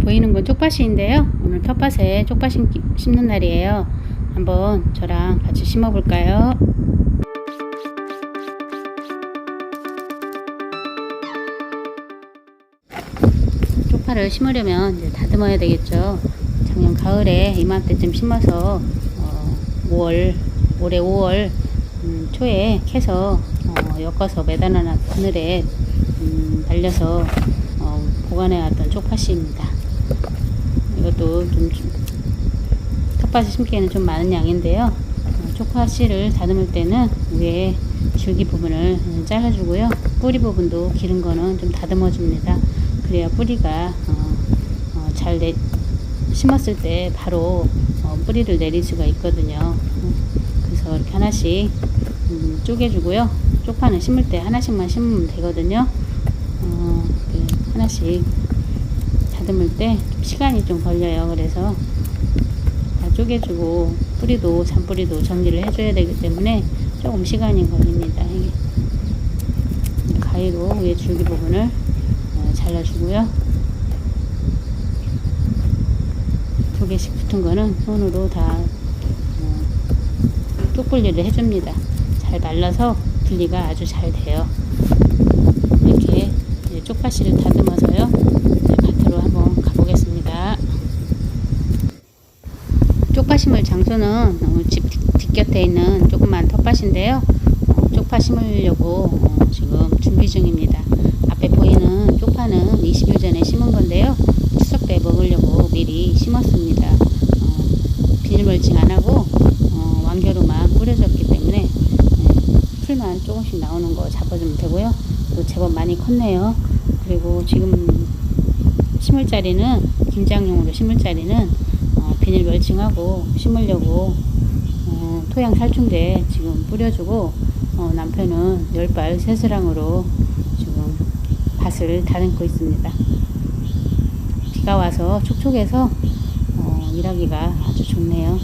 보이는 건 쪽밭인데요. 오늘 텃밭에 쪽밭 심는 날이에요. 한번 저랑 같이 심어 볼까요? 쪽파를 심으려면 이제 다듬어야 되겠죠. 작년 가을에 이맘때쯤 심어서 어, 5월 올해 5월 음, 초에 캐서 어, 엮어서 매달아놨 그늘에 음, 말려서 어, 보관해왔던 쪽파씨입니다. 이것도 좀 텃밭에 심기에는 좀 많은 양인데요. 어, 쪽파 씨를 다듬을 때는 위에 줄기 부분을 음, 잘라주고요. 뿌리 부분도 기른 거는 좀 다듬어 줍니다. 그래야 뿌리가 어, 어, 잘 내, 심었을 때 바로 어, 뿌리를 내릴 수가 있거든요. 음, 그래서 이렇게 하나씩 음, 쪼개주고요. 쪽파는 심을 때 하나씩만 심으면 되거든요. 어, 그 하나씩 다듬을 때 시간이 좀 걸려요. 그래서 다 쪼개주고 뿌리도 잔뿌리도 정리를 해줘야 되기 때문에 조금 시간이 걸립니다. 가위로 위에 줄기 부분을 어, 잘라주고요. 두 개씩 붙은 거는 손으로 다 어, 쪽분리를 해줍니다. 잘 말라서 분리가 아주 잘 돼요. 이렇게 쪽파씨를 다듬어서요. 이제 밭으로 한번 가보겠습니다. 쪽파 심을 장소는 어, 집 뒷- 뒷곁에 있는 조그만 텃밭인데요. 어, 쪽파 심으려고 어, 지금 준비 중입니다. 앞에 보이는 쪽파는 20일 전에 심은 건데요. 추석 때 먹으려고 미리 심었습니다. 어, 비닐 멀칭 안 하고 어, 완겨로만 뿌려졌기 때문에 네, 풀만 조금씩 나오는 거 잡아주면 되고요. 또 제법 많이 컸네요. 그리고 지금 심을 자리는 김장용으로 심을 자리는 어, 비닐 멀칭하고 심으려고 어, 토양 살충제 지금 뿌려주고 어, 남편은 열발 새스랑으로 지금 밭을 다듬고 있습니다. 비가 와서 촉촉해서 어, 일하기가 아주 좋네요.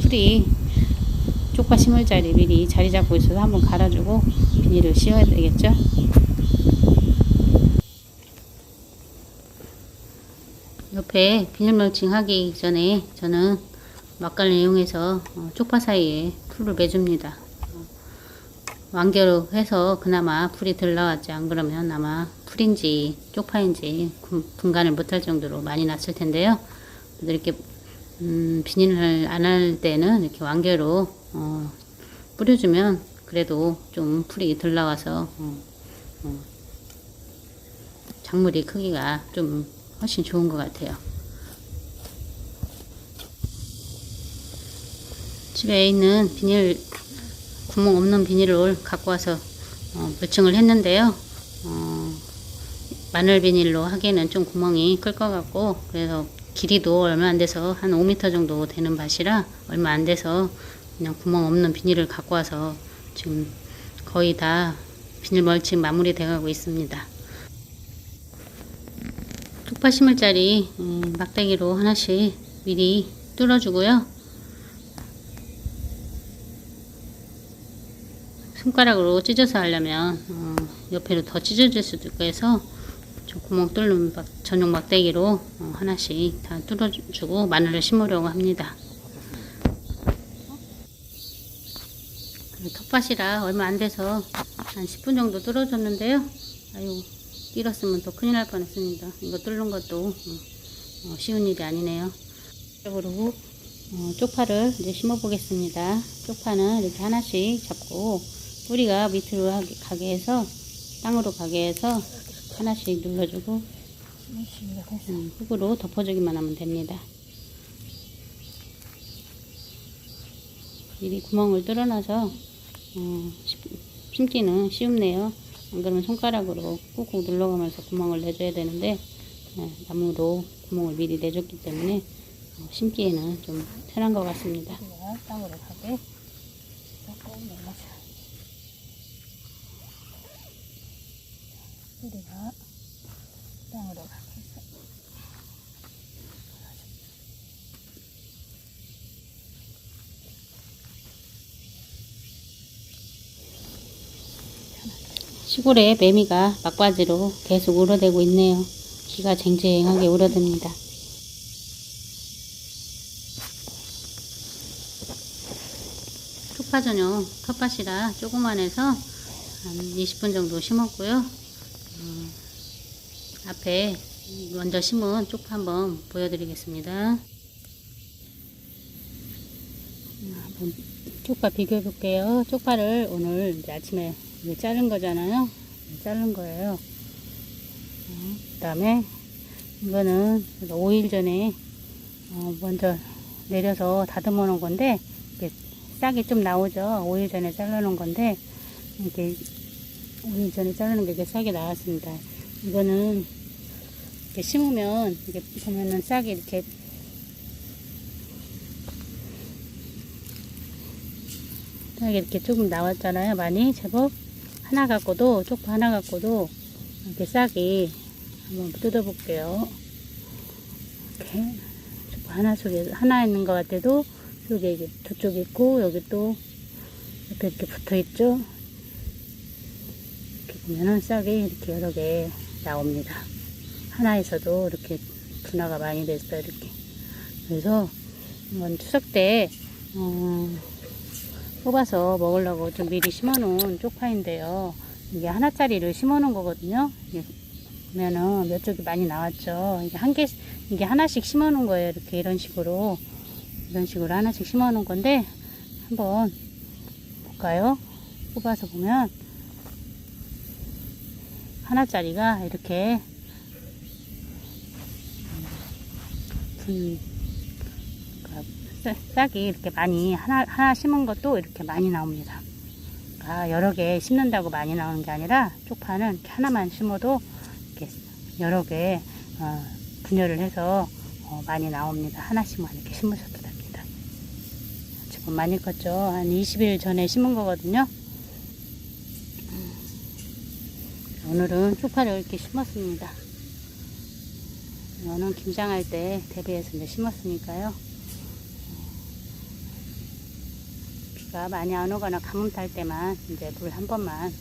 풀이 쪽파 심을 자리 미리 자리 잡고 있어서 한번 갈아주고 비닐을 씌워야 되겠죠? 옆에 비닐 멀칭 하기 전에 저는 막간을 이용해서 어, 쪽파 사이에 풀을 매줍니다. 어, 완결로 해서 그나마 풀이 들 나왔지 안 그러면 아마 풀인지 쪽파인지 분- 분간을 못할 정도로 많이 났을 텐데요. 이렇게 음, 비닐을 안 할 때는 이렇게 완결로 어, 뿌려주면 그래도 좀 풀이 덜 나와서 어, 어, 작물이 크기가 좀 훨씬 좋은 것 같아요. 집에 있는 비닐 구멍 없는 비닐을 갖고 와서 어, 물층을 했는데요. 어, 마늘 비닐로 하기에는 좀 구멍이 클 것 같고 그래서 길이도 얼마 안 돼서 한 5m 정도 되는 밭이라 얼마 안 돼서 그냥 구멍 없는 비닐을 갖고 와서 지금 거의 다 비닐 멀칭 마무리 돼가고 있습니다. 쪽파 심을 자리 음, 막대기로 하나씩 미리 뚫어주고요. 손가락으로 찢어서 하려면 어, 옆에로 더 찢어질 수도 있고 해서 저 구멍 뚫는 막- 전용 막대기로 어, 하나씩 다 뚫어주고 마늘을 심으려고 합니다. 그 텃밭이라 얼마 안 돼서 한 10분 정도 뚫어줬는데요. 아유, 뛸었으면 또 큰일 날 뻔했습니다. 이거 뚫는 것도 어, 어, 쉬운 일이 아니네요. 쪽으로 어, 쪽파를 이제 심어 보겠습니다. 쪽파는 이렇게 하나씩 잡고 뿌리가 밑으로 가게 해서 땅으로 가게 해서 하나씩 눌러주고 음, 흙으로 덮어주기만 하면 됩니다. 미리 구멍을 뚫어놔서 어, 심- 심기는 쉬운네요. 안 그러면 손가락으로 꾹꾹 눌러가면서 구멍을 내줘야 되는데 네, 나무로 구멍을 미리 내줬기 때문에 어, 심기에는 좀 편한 것 같습니다. 땅으로 가게 조금 눌러서 뿌리가 땅으로 가게 해서 시골에 매미가 막바지로 계속 울어대고 있네요. 비가 쟁쟁하게 울어듭니다. 쪽파 전용 텃밭이라 조그만해서 한 20분 정도 심었고요. 어, 앞에 먼저 심은 쪽파 한번 보여드리겠습니다. 음, 쪽파 비교해 볼게요. 쪽파를 오늘 아침에 자른 거잖아요. 자른 거예요. 그 다음에 이거는 5일 전에 어, 먼저 내려서 다듬어 놓은 건데 싹이 좀 나오죠. 5일 전에 잘라 놓은 건데 이렇게 5일 전에 놓은 게 이렇게 싹이 나왔습니다. 이거는 이렇게 심으면 이게 보면은 싹이 이렇게 싹이 이렇게 조금 나왔잖아요. 많이 제법 하나 갖고도 쪽파 하나 갖고도 이렇게 싹이 한번 뜯어볼게요. 이렇게 쪽파 하나 속에 하나 있는 것 같아도 속에 이게 두 쪽 있고 여기 또 옆에 이렇게 붙어 있죠. 이렇게 보면은 싹이 이렇게 여러 개 나옵니다. 하나에서도 이렇게 분화가 많이 됐어요. 이렇게 그래서 이건 추석 때 어, 뽑아서 먹으려고 좀 미리 심어놓은 쪽파인데요. 이게 하나짜리를 심어놓은 거거든요. 보면은 몇 쪽이 많이 나왔죠. 이게 한 개, 이게 하나씩 심어놓은 거예요. 이렇게 이런 식으로. 이런 식으로 하나씩 심어놓은 건데, 한번 볼까요? 뽑아서 보면, 하나짜리가 이렇게, 분, 그러니까 싹- 싹이 이렇게 많이, 하나, 하나 심은 것도 이렇게 많이 나옵니다. 아, 여러 개 심는다고 많이 나오는 게 아니라 쪽파는 하나만 심어도 이렇게 여러 개 어, 분열을 해서 어, 많이 나옵니다. 하나씩만 이렇게 심으셔도 됩니다. 지금 많이 컸죠? 한 20일 전에 심은 거거든요. 음, 오늘은 쪽파를 이렇게 심었습니다. 이거는 김장할 때 대비해서 이제 심었으니까요. 비가 많이 안 오거나 가뭄 탈 때만 이제 물 한 번만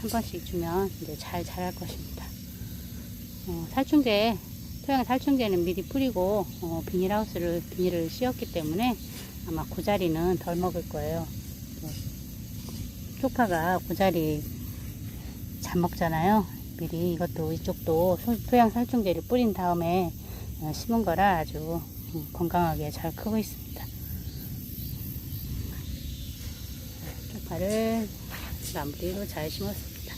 한 번씩 주면 이제 잘 자랄 것입니다. 어, 살충제 토양 살충제는 미리 뿌리고 어, 비닐하우스를 비닐을 씌웠기 때문에 아마 고자리는 덜 먹을 거예요. 뭐, 쪽파가 고자리 잘 먹잖아요. 미리 이것도 이쪽도 소- 토양 살충제를 뿌린 다음에 어, 심은 거라 아주 음, 건강하게 잘 크고 있습니다. 쪽파를 마무리로 잘 심었습니다.